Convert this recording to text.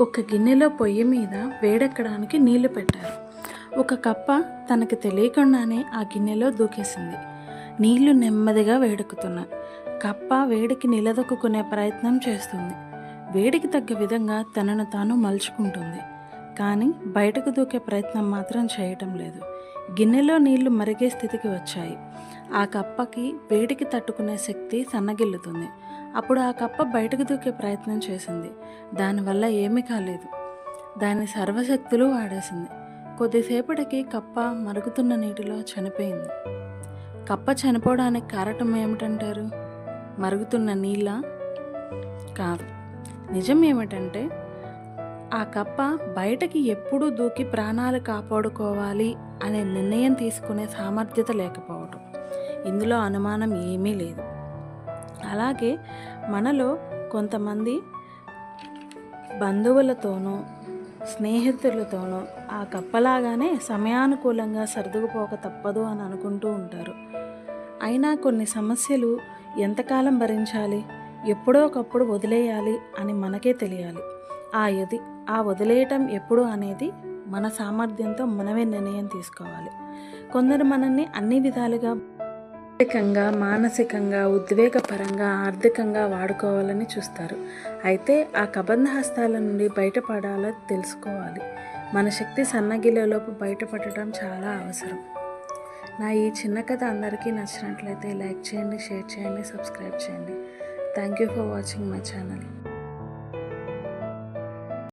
ఒక గిన్నెలో పొయ్యి మీద వేడెక్కడానికి నీళ్ళు పెట్టారు. ఒక కప్ప తనకి తెలియకుండానే ఆ గిన్నెలో దూకేసింది. నీళ్ళు నెమ్మదిగా వేడెక్కుతున్నాయి కప్ప వేడికి నిలదొక్కునే ప్రయత్నం చేస్తుంది. వేడికి తగ్గ విధంగా తనను తాను మలుచుకుంటుంది. కానీ బయటకు దూకే ప్రయత్నం మాత్రం చేయటం లేదు. గిన్నెలో నీళ్ళు మరిగే స్థితికి వచ్చాయి. ఆ కప్పకి వేడికి తట్టుకునే శక్తి సన్నగిల్లుతుంది. అప్పుడు ఆ కప్ప బయటకు దూకే ప్రయత్నం చేసింది. దానివల్ల ఏమీ కాలేదు. దాని సర్వశక్తులు వాడేసింది. కొద్దిసేపటికి కప్ప మరుగుతున్న నీటిలో చనిపోయింది. కప్ప చనిపోవడానికి కారణం ఏమిటంటారు? మరుగుతున్న నీళ్ళ? కాదు. నిజం ఏమిటంటే ఆ కప్ప బయటకి ఎప్పుడూ దూకి ప్రాణాలు కాపాడుకోవాలి అనే నిర్ణయం తీసుకునే సామర్థ్యత లేకపోవడం ఇందులో అనుమానం ఏమీ లేదు. అలాగే మనలో కొంతమంది బంధువులతోనూ స్నేహితులతోనూ ఆ కప్పలాగానే సమయానుకూలంగా సర్దుకుపోక తప్పదు అని అనుకుంటూ ఉంటారు. అయినా కొన్ని సమస్యలు ఎంతకాలం భరించాలి? ఎప్పుడో ఒకప్పుడు వదిలేయాలి అని మనకే తెలియాలి. ఆ ఎది ఆ వదిలేయటం ఎప్పుడు అనేది మన సామర్థ్యంతో మనమే నిర్ణయం తీసుకోవాలి. కొందరు మనల్ని అన్ని విధాలుగా శారీరకంగా మానసికంగా ఉద్వేగపరంగా ఆర్థికంగా వాడుకోవాలని చూస్తారు. అయితే ఆ కబంధ హస్తాల నుండి బయటపడాలో తెలుసుకోవాలి. మన శక్తి సన్నగిలేలోపు బయటపడటం చాలా అవసరం. నా ఈ చిన్న కథ అందరికీ నచ్చినట్లయితే లైక్ చేయండి షేర్ చేయండి సబ్స్క్రైబ్ చేయండి. Thank you for watching my channel.